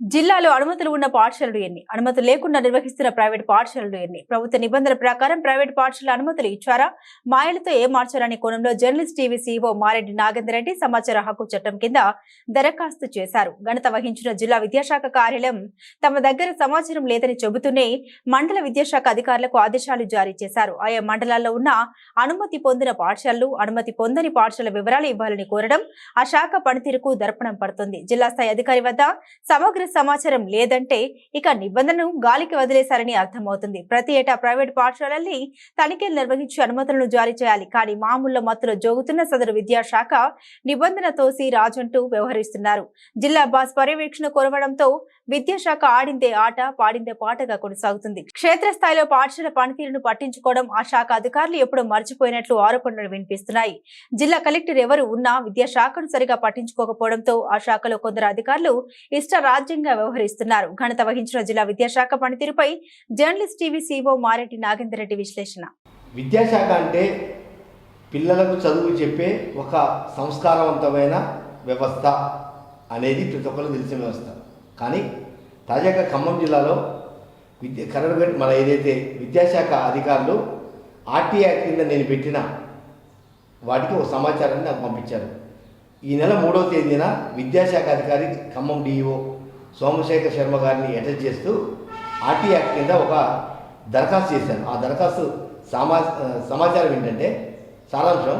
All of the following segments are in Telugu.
జిల్లాలో అనుమతులు ఉన్న పాఠశాలలు ఎన్ని? అనుమతులు లేకుండా నిర్వహిస్తున్న ప్రైవేట్ పాఠశాలలు ఎన్ని? ప్రభుత్వ నిబంధనల ప్రకారం ప్రైవేట్ పాఠశాల అనుమతులు ఇచ్చారా? మాయలతో ఏ మార్చారనే కోణంలో journalist TV CEO Mareddy Nagender Reddy సమాచార హక్కు చట్టం కింద దరఖాస్తు చేశారు. ఘనత వహించిన జిల్లా విద్యాశాఖ కార్యాలయం తమ దగ్గర సమాచారం లేదని చెబుతూనే మండల విద్యాశాఖ అధికారులకు ఆదేశాలు జారీ చేశారు. ఆయా మండలాల్లో ఉన్న అనుమతి పొందిన పాఠశాలలు అనుమతి పొందని పాఠశాల వివరాలు ఇవ్వాలని కోరడం ఆ శాఖ పనితీరుకు దర్పణం పడుతుంది. జిల్లా స్థాయి అధికారి వద్ద సమగ్ర సమాచారం లేదంటే ఇక నిబంధనను గాలికి వదిలేశారని అర్థమవుతుంది. ప్రతి ఏటా ప్రైవేట్ పాఠశాలల్ని తనిఖీలు నిర్వహించి అనుమతులను జారీ చేయాలి. కానీ మామూలు మత్తులో జోగుతున్న సదరు విద్యాశాఖ నిబంధన తోసి రాజంటూ వ్యవహరిస్తున్నారు. జిల్లా బాస్ పర్యవేక్షణ కోరవడంతో విద్యాశాఖ ఆడిందే ఆట పాడిందే పాటగా కొనసాగుతుంది. క్షేత్రస్థాయిలో పాఠశాల పనితీరును పట్టించుకోవడం ఆ శాఖ అధికారులు ఎప్పుడూ మర్చిపోయినట్లు ఆరోపణలు వినిపిస్తున్నాయి. జిల్లా కలెక్టర్ ఎవరు ఉన్నా విద్యాశాఖను సరిగా పట్టించుకోకపోవడంతో ఆ శాఖలో కొందరు అధికారులు ఇష్ట రాజ్యం రాజ్యంగా వ్యవహరిస్తున్నారు. ఘనత వహించిన జిల్లా విద్యాశాఖ పనితీరుపై journalist TV CO Mareddy Nagender Reddy విశ్లేషణ. విద్యాశాఖ అంటే పిల్లలకు చదువు చెప్పే ఒక సంస్కారవంతమైన వ్యవస్థ అనేది ప్రతి ఒక్కరు తెలిసిన వ్యవస్థ. కానీ తాజాగా ఖమ్మం జిల్లాలో విద్య కరడుగట్ మన ఏదైతే విద్యాశాఖ అధికారులు ఆర్టీ యాక్ట్ కింద నేను పెట్టిన వాటికి ఒక సమాచారాన్ని నాకు పంపించారు. ఈ నెల మూడవ తేదీన విద్యాశాఖ అధికారి ఖమ్మం డిఈఓ సోమశేఖర్ శర్మ గారిని అటెండ్ చేస్తూ ఆర్టీ యాక్ట్ కింద ఒక దరఖాస్తు చేశాను. ఆ దరఖాస్తు సమా సమాచారం ఏంటంటే సారాంశం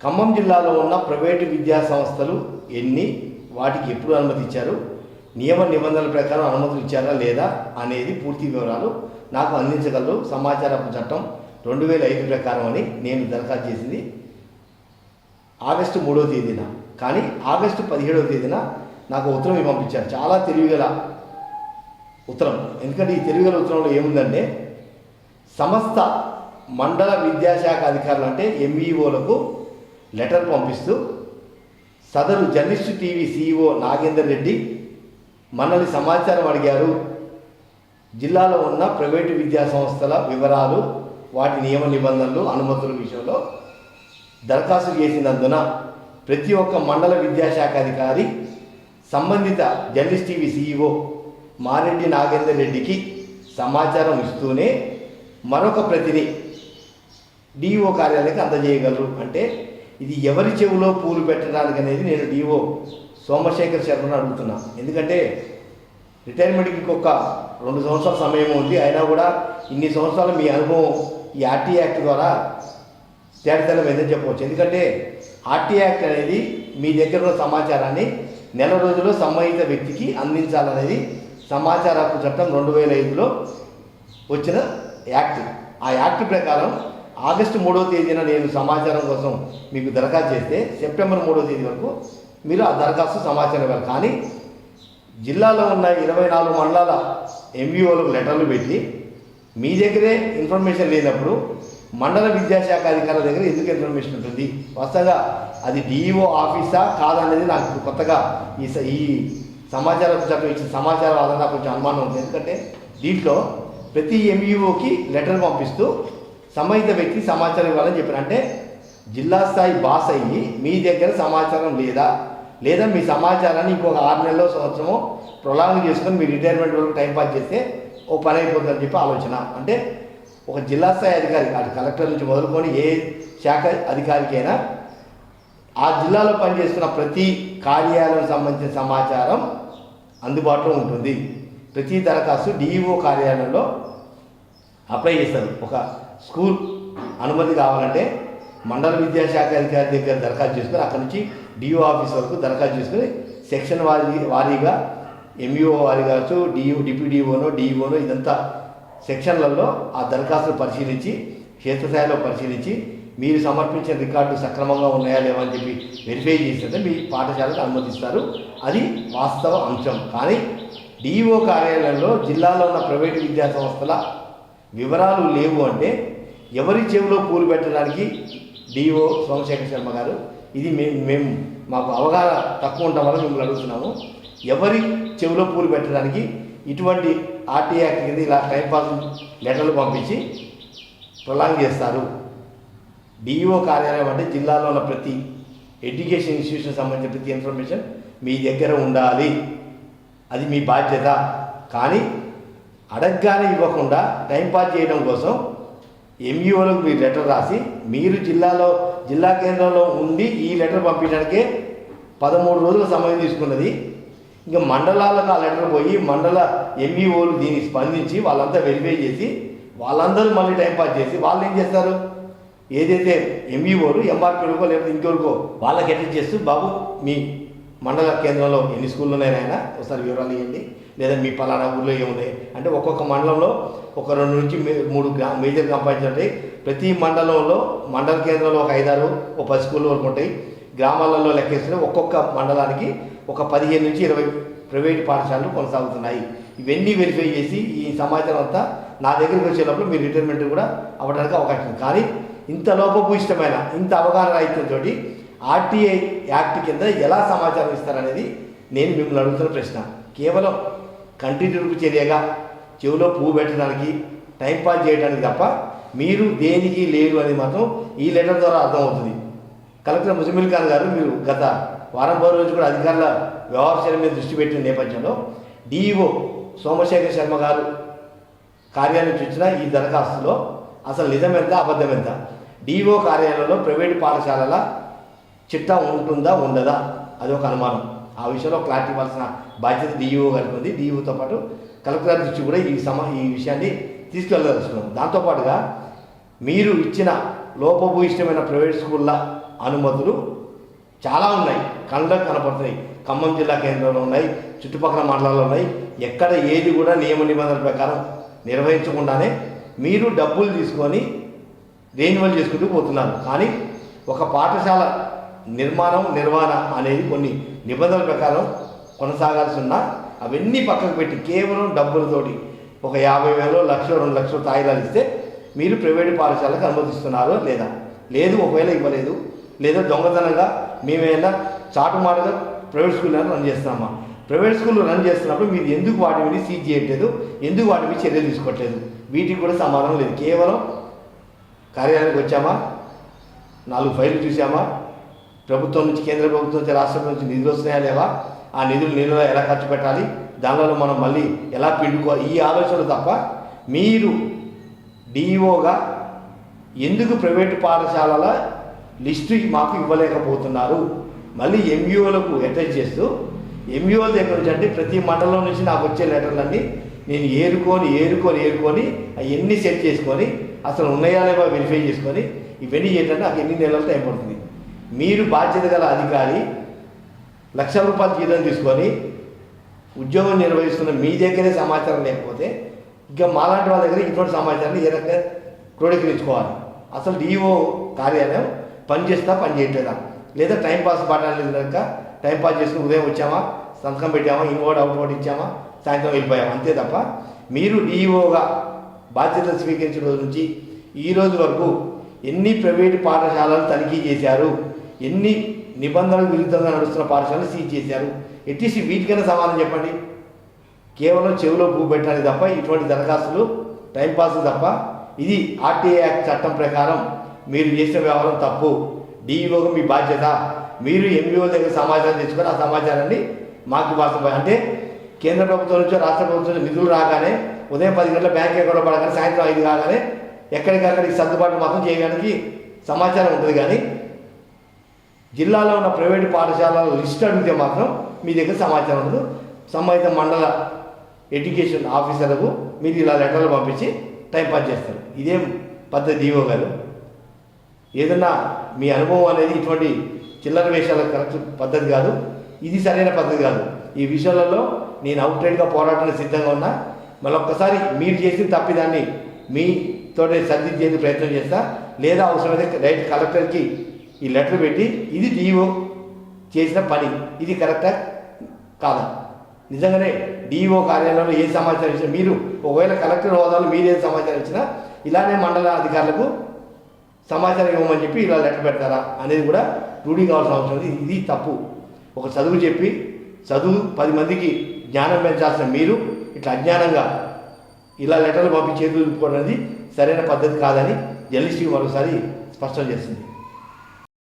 ఖమ్మం జిల్లాలో ఉన్న ప్రైవేటు విద్యా సంస్థలు ఎన్ని వాటికి ఎప్పుడు అనుమతి ఇచ్చారు నియమ నిబంధనల ప్రకారం అనుమతులు ఇచ్చారా లేదా అనేది పూర్తి వివరాలు నాకు అందించగలరు. సమాచార చట్టం రెండు వేల ఐదు ప్రకారం అని నేను దరఖాస్తు చేసింది ఆగస్టు మూడవ తేదీన. కానీ ఆగస్టు పదిహేడవ తేదీన నాకు ఉత్తరం పంపించారు చాలా తెలివిగల ఉత్తరం. ఎందుకంటే ఈ తెలివిగల ఉత్తరంలో ఏముందంటే సమస్త మండల విద్యాశాఖ అధికారులు అంటే ఎంఈఓలకు లెటర్ పంపిస్తూ సదరు journalist TV CEO Nagender Reddy మనల్ని సమాచారం అడిగారు. జిల్లాలో ఉన్న ప్రైవేటు విద్యా సంస్థల వివరాలు వాటి నియమ నిబంధనలు అనుమతుల విషయంలో దరఖాస్తు చేసినందున ప్రతి ఒక్క మండల విద్యాశాఖ అధికారి సంబంధిత journalist TV CEO Mareddy Nagender రెడ్డికి సమాచారం ఇస్తూనే మరొక ప్రతిని డిఓ కార్యాలయానికి అందజేయగలరు. అంటే ఇది ఎవరి చెవిలో పూలు పెట్టడానికి అనేది నేను డిఓ సోమశేఖర్ శర్మను అడుగుతున్నా. ఎందుకంటే రిటైర్మెంట్కి ఇంకొక రెండు సంవత్సరాల సమయం ఉంది. అయినా కూడా ఇన్ని సంవత్సరాలు మీ అనుభవం ఈ ఆర్టీ యాక్ట్ ద్వారా తేడతలం ఏదని చెప్పవచ్చు. ఎందుకంటే ఆర్టీ యాక్ట్ అనేది మీ దగ్గర ఉన్న సమాచారాన్ని నెల రోజుల్లో సంబంధిత వ్యక్తికి అందించాలనేది సమాచార హక్కు చట్టం రెండు వేల ఐదులో వచ్చిన యాక్ట్. ఆ యాక్ట్ ప్రకారం ఆగస్టు మూడవ తేదీన నేను సమాచారం కోసం మీకు దరఖాస్తు చేస్తే సెప్టెంబర్ మూడవ తేదీ వరకు మీరు ఆ దరఖాస్తు సమాచారం ఇవ్వాలి. కానీ జిల్లాలో ఉన్న ఇరవై నాలుగు మండలాల ఎంవీఓలకు లెటర్లు పెట్టి మీ దగ్గరే ఇన్ఫర్మేషన్ లేనప్పుడు మండల విద్యాశాఖ అధికారుల దగ్గర ఎందుకు ఇన్ఫర్మేషన్ ఉంటుంది? వాస్తవంగా అది డిఈఓ ఆఫీసా కాదనేది నాకు కొత్తగా ఈ స- ఈ సమాచార చట్టం ఇచ్చిన సమాచారం ఆధారంగా నాకు కొంచెం అనుమానం ఉంది. ఎందుకంటే దీంట్లో ప్రతి ఎంఈఓకి లెటర్ పంపిస్తూ సంబంధిత వ్యక్తి సమాచారం ఇవ్వాలని చెప్పారు. అంటే జిల్లా స్థాయి బాస్ అయ్యి మీ దగ్గర సమాచారం లేదా లేదా మీ సమాచారాన్ని ఇంకొక ఆరు నెలలో సంవత్సరం ప్రొలాంగ్ చేసుకొని మీ రిటైర్మెంట్ వరకు టైం పాస్ చేస్తే ఓ పని అయిపోతుందని చెప్పి ఆలోచన. అంటే ఒక జిల్లా స్థాయి అధికారి అటు కలెక్టర్ నుంచి మొదలుకొని ఏ శాఖ అధికారికైనా ఆ జిల్లాలో పనిచేస్తున్న ప్రతి కార్యాలయం సంబంధించిన సమాచారం అందుబాటులో ఉంటుంది. ప్రతి దరఖాస్తు డిఈఓ కార్యాలయంలో అప్లై చేస్తారు. ఒక స్కూల్ అనుమతి కావాలంటే మండల విద్యాశాఖ అధికారి దగ్గర దరఖాస్తు చేసుకొని అక్కడ నుంచి డిఓ ఆఫీస్ వరకు దరఖాస్తు చేసుకొని సెక్షన్ వారీ వారీగా ఎంఈఓ వారి కావచ్చు డిఓ డిప్యూటీఓనో డిఈఓనో ఇదంతా సెక్షన్లలో ఆ దరఖాస్తులు పరిశీలించి క్షేత్రస్థాయిలో పరిశీలించి మీరు సమర్పించిన రికార్డు సక్రమంగా ఉన్నాయా లేవా అని చెప్పి వెరిఫై చేస్తే మీ పాఠశాలకు అనుమతిస్తారు. అది వాస్తవ అంశం. కానీ డిఈఓ కార్యాలయంలో జిల్లాలో ఉన్న ప్రైవేటు విద్యా సంస్థల వివరాలు లేవు అంటే ఎవరి చెవిలో పూలు పెట్టడానికి డిఓ సోమశేఖర్ శర్మ గారు ఇది మేము మేము మాకు అవగాహన తక్కువ ఉండడం వల్ల మిమ్మల్ని అడుగుతున్నాము. ఎవరి చెవిలో పూలు పెట్టడానికి ఇటువంటి ఆర్టీ యాక్ట్ కింద ఇలా టైంపాస్ లెటర్లు పంపించి ప్రొలాంగ్ చేస్తారు. డిఈఓ కార్యాలయం అంటే జిల్లాలో ఉన్న ప్రతి ఎడ్యుకేషన్ ఇన్స్టిట్యూషన్ సంబంధించిన ప్రతి ఇన్ఫర్మేషన్ మీ దగ్గర ఉండాలి. అది మీ బాధ్యత. కానీ అడగగానే ఇవ్వకుండా టైంపాస్ చేయడం కోసం ఎంఈఓలకు మీరు లెటర్ రాసి మీరు జిల్లాలో జిల్లా కేంద్రంలో ఉండి ఈ లెటర్ పంపించడానికే పదమూడు రోజుల సమయం తీసుకున్నది. ఇంకా మండలాలకు ఆ లెటర్ పోయి మండల ఎంఈఓలు దీనికి స్పందించి వాళ్ళంతా వెరిఫై చేసి వాళ్ళందరూ మళ్ళీ టైంపాస్ చేసి వాళ్ళు ఏం చేస్తారు? ఏదైతే ఎంఈఓలు ఎంఆర్పీలకో లేకపోతే ఇంకెవరికో వాళ్ళకి ఎట్లా చేస్తూ బాబు మీ మండల కేంద్రంలో ఎన్ని స్కూళ్ళు ఉన్నాయైనా ఒకసారి వివరాలు ఇవ్వండి. లేదా మీ పలానా ఊళ్ళో ఏమున్నాయి? అంటే ఒక్కొక్క మండలంలో ఒక రెండు నుంచి మే- మూడు గ్రా మేజర్ కంపెనీలు ఉంటాయి. ప్రతి మండలంలో మండల కేంద్రంలో ఒక ఐదారు ఒక పది స్కూళ్ళు వరకు ఉంటాయి. గ్రామాలలో లెక్కేస్తే ఒక్కొక్క మండలానికి ఒక పదిహేను నుంచి ఇరవై ప్రైవేట్ పాఠశాలలు కొనసాగుతున్నాయి. ఇవన్నీ వెరిఫై చేసి ఈ సమాచారం అంతా నా దగ్గరికి వచ్చేటప్పుడు మీ రిటైర్మెంట్ కూడా అవ్వడానికి అవకాశం కానీ ఇంత లోపభూయిష్టమైన ఇంత అవగాహన రాహిత్యంతో ఆర్టీఐ యాక్ట్ కింద ఎలా సమాచారం ఇస్తారనేది నేను మిమ్మల్ని అడుగుతున్న ప్రశ్న. కేవలం కంటి చర్యగా చెవిలో పువ్వు పెట్టడానికి టైంపాస్ చేయడానికి తప్ప మీరు దేనికి లేరు అనేది మాత్రం ఈ లెటర్ ద్వారా అర్థమవుతుంది. కలెక్టర్ ముజమిల్ ఖాన్ గారు మీరు గత వారం పది రోజులు కూడా అధికారుల వ్యవహారాల మీద దృష్టి పెట్టిన నేపథ్యంలో డిఈఓ సోమశేఖర్ శర్మ గారు కార్యాలయం నుంచి ఈ దరఖాస్తులో అసలు నిజమెంత ఎంత అబద్ధం ఎంత డిఓ కార్యాలయంలో ప్రైవేటు పాఠశాలల చిట్టా ఉంటుందా ఉండదా? అది ఒక అనుమానం. ఆ విషయంలో క్లారిటీ ఇవ్వాల్సిన బాధ్యత డిఈఓ గారికి ఉంది. డిఈఓతో పాటు కలెక్టర్ దృష్టి కూడా ఈ సమ ఈ విషయాన్ని తీసుకెళ్ళదలుచుకున్నాం దాంతోపాటుగా మీరు ఇచ్చిన లోపభూయిష్టమైన ప్రైవేట్ స్కూళ్ళ అనుమతులు చాలా ఉన్నాయి. కళ్ళకు కనపడుతున్నాయి. ఖమ్మం జిల్లా కేంద్రంలో ఉన్నాయి. చుట్టుపక్కల మండలాల్లో ఉన్నాయి. ఎక్కడ ఏది కూడా నియమ నిబంధనల ప్రకారం నిర్వహించకుండానే మీరు డబ్బులు తీసుకొని రెన్యువల్ చేసుకుంటూ పోతున్నారు. కానీ ఒక పాఠశాల నిర్మాణం నిర్వహణ అనేది కొన్ని నిబంధనల ప్రకారం కొనసాగాల్సి ఉన్నా అవన్నీ పక్కకు పెట్టి కేవలం డబ్బులతోటి ఒక యాభై వేలు లక్ష రెండు లక్షలు తాయిదాలు ఇస్తే మీరు ప్రైవేట్ పాఠశాలకు అనుమతిస్తున్నారో లేదా? లేదు ఒకవేళ ఇవ్వలేదు. లేదా దొంగతనంగా మేమైనా చాటు మాటగా ప్రైవేట్ స్కూల్ రన్ చేస్తున్నామా ప్రైవేట్ స్కూల్లో రన్ చేస్తున్నప్పుడు మీరు ఎందుకు వాటి మీద సీజ్ చేయట్లేదు? ఎందుకు వాటి మీద చర్యలు తీసుకోవట్లేదు వీటికి కూడా సమాధానం లేదు. కేవలం కార్యాలయానికి వచ్చామా? నాలుగు ఫైళ్ళు చూసామా ప్రభుత్వం నుంచి కేంద్ర ప్రభుత్వం నుంచి రాష్ట్రం నుంచి నిధులు వస్తున్నాయా లేవా? ఆ నిధులు నీళ్ళలో ఎలా ఖర్చు పెట్టాలి? దానిలో మనం మళ్ళీ ఎలా పిండుకోవాలి ఈ ఆలోచనలు తప్ప మీరు డిఈఓగా ఎందుకు ప్రైవేటు పాఠశాలల లిస్టు మాకు ఇవ్వలేకపోతున్నారు. మళ్ళీ ఎంయూఓలకు అటాచ్ చేస్తూ ఎంయూఓల దగ్గర నుంచి అంటే ప్రతి మండలం నుంచి నాకు వచ్చే లెటర్లన్నీ నేను ఏరుకొని ఏరుకొని ఏరుకొని అవన్నీ సెట్ చేసుకొని అసలు ఉన్నాయా లేవా వెరిఫై చేసుకొని ఇవన్నీ చేయాలంటే నాకు ఎన్ని నెలలు టైం పడుతుంది. మీరు బాధ్యత గల అధికారి లక్ష రూపాయలు జీతం తీసుకొని ఉద్యోగం నిర్వహిస్తున్న మీ దగ్గరే సమాచారం లేకపోతే ఇంకా మాలాంటి వాళ్ళ దగ్గర ఇటువంటి సమాచారాన్ని ఏ రకంగా క్రోడీకరించుకోవాలి? అసలు డిఓ కార్యాలయం పని చేస్తా పని చేయట్లేదా? లేదా టైం పాస్ పడాలి కనుక టైం పాస్ చేసుకుని ఉదయం వచ్చామా? సంతకం పెట్టామా? Inward outward ఇచ్చామా? సాయంత్రం వెళ్ళిపోయాము? అంతే తప్ప మీరు డిఈఓగా బాధ్యతలు స్వీకరించిన రోజు నుంచి ఈ రోజు వరకు ఎన్ని ప్రైవేటు పాఠశాలలు తనిఖీ చేశారు? ఎన్ని నిబంధనలకు విరుద్ధంగా నడుస్తున్న పాఠశాలలు సీజ్ చేశారు? ఎట్లీస్ట్ వీటికైనా సమాధానం చెప్పండి. కేవలం చెవిలో పువ్వు పెట్టాలి తప్ప ఇటువంటి దరఖాస్తులు టైంపాస్ తప్ప ఇది ఆర్టీఏ యాక్ట్ చట్టం ప్రకారం మీరు చేసిన వ్యవహారం తప్పు. డిఈఓగా మీ బాధ్యత. మీరు ఎంఈఓ దగ్గర సమాచారం తెచ్చుకొని ఆ సమాచారాన్ని మాకు ఇవ్వాల్సిన అంటే కేంద్ర ప్రభుత్వం నుంచో రాష్ట్ర ప్రభుత్వం నుంచి నిధులు రాగానే ఉదయం పది గంటల బ్యాంక్ అకౌంట్ పడగానే సాయంత్రం ఐదు కాగానే ఎక్కడికక్కడికి సర్దుబాటు మాత్రం చేయడానికి సమాచారం ఉంటుంది కానీ జిల్లాలో ఉన్న ప్రైవేటు పాఠశాలల లిస్ట్ అడిగితే మాత్రం మీ దగ్గర సమాచారం ఉండదు. సంబంధిత మండల ఎడ్యుకేషన్ ఆఫీసర్లకు మీరు ఇలా లెటర్లు పంపించి టైం పాస్ చేస్తారు. ఇదేం పద్ధతి డిఓ గారు. ఏదన్నా మీ అనుభవం అనేది ఇటువంటి చిల్లర వేషాల కరెక్ట్ పద్ధతి కాదు. ఇది సరైన పద్ధతి కాదు. ఈ విషయాలలో నేను అవుట్రైట్గా పోరాటానికి సిద్ధంగా ఉన్నా. మళ్ళీ ఒక్కసారి మీరు చేసిన తప్పిదాన్ని మీతోనే సర్దించేందుకు ప్రయత్నం చేస్తా. లేదా అవసరమైతే రైట్ కలెక్టర్కి ఈ లెటర్ పెట్టి ఇది డిఓ చేసిన పని. ఇది కరెక్టా? కాదా? నిజంగానే డిఓ కార్యాలయంలో ఏ సమాచారం ఇచ్చినా మీరు ఒకవేళ కలెక్టర్ హోదాలో మీరు ఏ సమాచారం ఇచ్చినా ఇలానే మండల అధికారులకు సమాచారం ఇవ్వమని చెప్పి ఇలా లెటర్ పెడతారా అనేది కూడా రూఢీ కావాల్సిన అవసరం ఉంది. ఇది తప్పు. ఒక చదువు చెప్పి చదువు పది మందికి జ్ఞానం పెంచాల్సిన మీరు ఇట్లా అజ్ఞానంగా ఇలా లెటర్లు పంపి చేతులు అనేది సరైన పద్ధతి కాదని జర్నలిస్ట్కి మరోసారి స్పష్టం చేసింది.